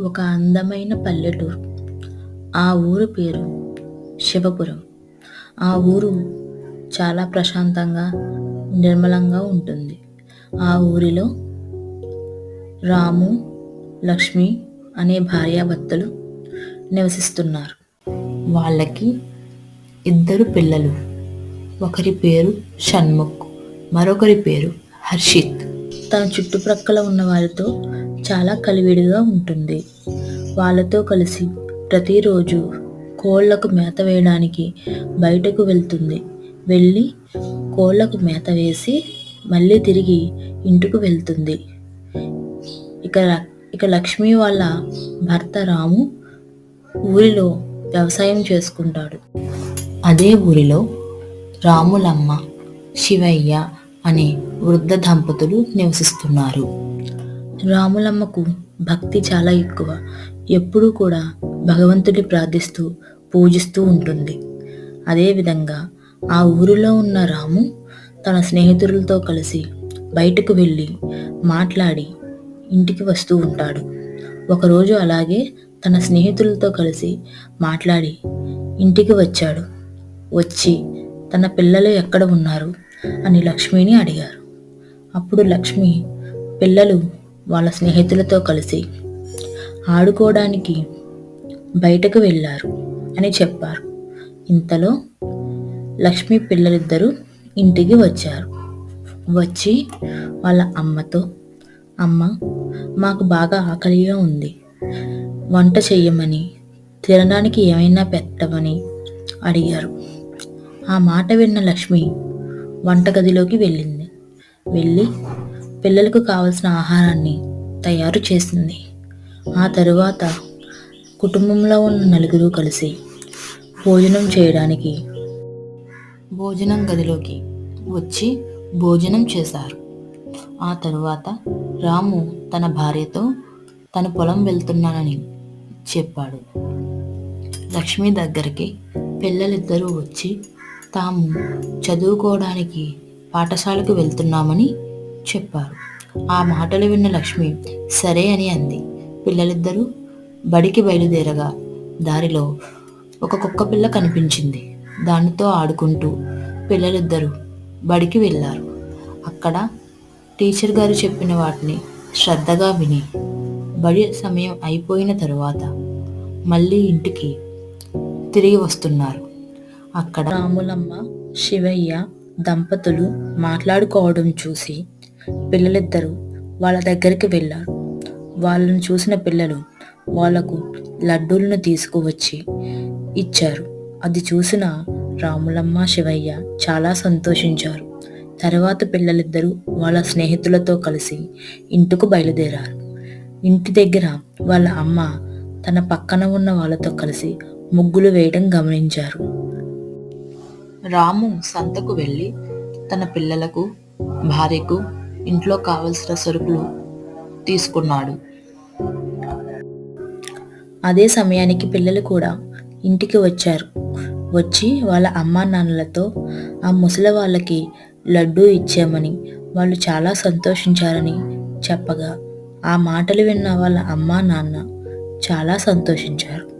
ఒక అందమైన పల్లెటూరు. ఆ ఊరు పేరు శివపురం. ఆ ఊరు చాలా ప్రశాంతంగా నిర్మలంగా ఉంటుంది. ఆ ఊరిలో రాము లక్ష్మి అనే భార్యాభర్తలు నివసిస్తున్నారు. వాళ్ళకి ఇద్దరు పిల్లలు. ఒకరి పేరు షణ్ముఖ్ మరొకరి పేరు హర్షిత్. తన చుట్టుప్రక్కల ఉన్న వారితో చాలా కలివిడిగా ఉంటుంది. వాళ్ళతో కలిసి ప్రతిరోజు కోళ్ళకు మేత వేయడానికి బయటకు వెళ్తుంది. వెళ్ళి కోళ్ళకు మేత వేసి మళ్ళీ తిరిగి ఇంటికి వెళ్తుంది. ఇక ఇక లక్ష్మి వాళ్ళ భర్త రాము ఊరిలో వ్యవసాయం చేసుకుంటాడు. అదే ఊరిలో రాములమ్మ శివయ్య అనే వృద్ధ దంపతులు నివసిస్తున్నారు. రాములమ్మకు భక్తి చాలా ఎక్కువ. ఎప్పుడూ కూడా భగవంతుడి ప్రార్థిస్తూ పూజిస్తూ ఉంటుంది. అదేవిధంగా ఆ ఊరిలో ఉన్న రాము తన స్నేహితులతో కలిసి బయటకు వెళ్ళి మాట్లాడి ఇంటికి వస్తూ ఉంటాడు. ఒకరోజు అలాగే తన స్నేహితులతో కలిసి మాట్లాడి ఇంటికి వచ్చాడు. వచ్చి తన పిల్లలు ఎక్కడ ఉన్నారు? అని లక్ష్మిని అడిగారు. అప్పుడు లక్ష్మి పిల్లలు వాళ్ళ స్నేహితులతో కలిసి ఆడుకోవడానికి బయటకు వెళ్ళారు అని చెప్పారు. ఇంతలో లక్ష్మి పిల్లలిద్దరూ ఇంటికి వచ్చారు. వచ్చి వాళ్ళ అమ్మతో అమ్మ మాకు బాగా ఆకలిగా ఉంది. వంట చెయ్యమని తినడానికి ఏమైనా పెట్టమని అడిగారు. ఆ మాట విన్న లక్ష్మి వంటగదిలోకి వెళ్ళింది. వెళ్ళి పిల్లలకు కావలసిన ఆహారాన్ని తయారు చేసింది. ఆ తరువాత కుటుంబంలో ఉన్న నలుగురు కలిసి భోజనం చేయడానికి భోజనం గదిలోకి వచ్చి భోజనం చేశారు. ఆ తరువాత రాము తన భార్యతో తన పొలం వెళ్తున్నానని చెప్పాడు. లక్ష్మి దగ్గరికి పిల్లలిద్దరూ వచ్చి తాము చదువుకోవడానికి పాఠశాలకు వెళ్తున్నామని చెప్పారు. ఆ మాటలు విన్న లక్ష్మి సరే అని అంది. పిల్లలిద్దరూ బడికి బయలుదేరగా దారిలో ఒక కుక్క పిల్ల కనిపించింది. దానితో ఆడుకుంటూ పిల్లలిద్దరూ బడికి వెళ్ళారు. అక్కడ టీచర్ గారు చెప్పిన వాటిని శ్రద్ధగా విని బడి సమయం అయిపోయిన తరువాత మళ్ళీ ఇంటికి తిరిగి వస్తున్నారు. అక్కడ రాములమ్మ శివయ్య దంపతులు మాట్లాడుకోవడం చూసి పిల్లలిద్దరూ వాళ్ళ దగ్గరికి వెళ్ళారు వాళ్ళను చూసిన పిల్లలు వాళ్ళకు లడ్డూలను తీసుకువచ్చి ఇచ్చారు. అది చూసిన రాములమ్మ శివయ్య చాలా సంతోషించారు. తర్వాత పిల్లలిద్దరూ వాళ్ళ స్నేహితులతో కలిసి ఇంటికి బయలుదేరారు. ఇంటి దగ్గర వాళ్ళ అమ్మ తన పక్కన ఉన్న వాళ్ళతో కలిసి ముగ్గులు వేయడం గమనించారు. రాము సంతకు వెళ్ళి తన పిల్లలకు భార్యకు ఇంట్లో కావలసిన సరుకులు తీసుకున్నాడు. అదే సమయానికి పిల్లలు కూడా ఇంటికి వచ్చారు. వచ్చి వాళ్ళ అమ్మా నాన్నలతో ఆ ముసలి వాళ్ళకి లడ్డూ ఇచ్చామని వాళ్ళు చాలా సంతోషించారని చెప్పగా ఆ మాటలు విన్న వాళ్ళ అమ్మా నాన్న చాలా సంతోషించారు.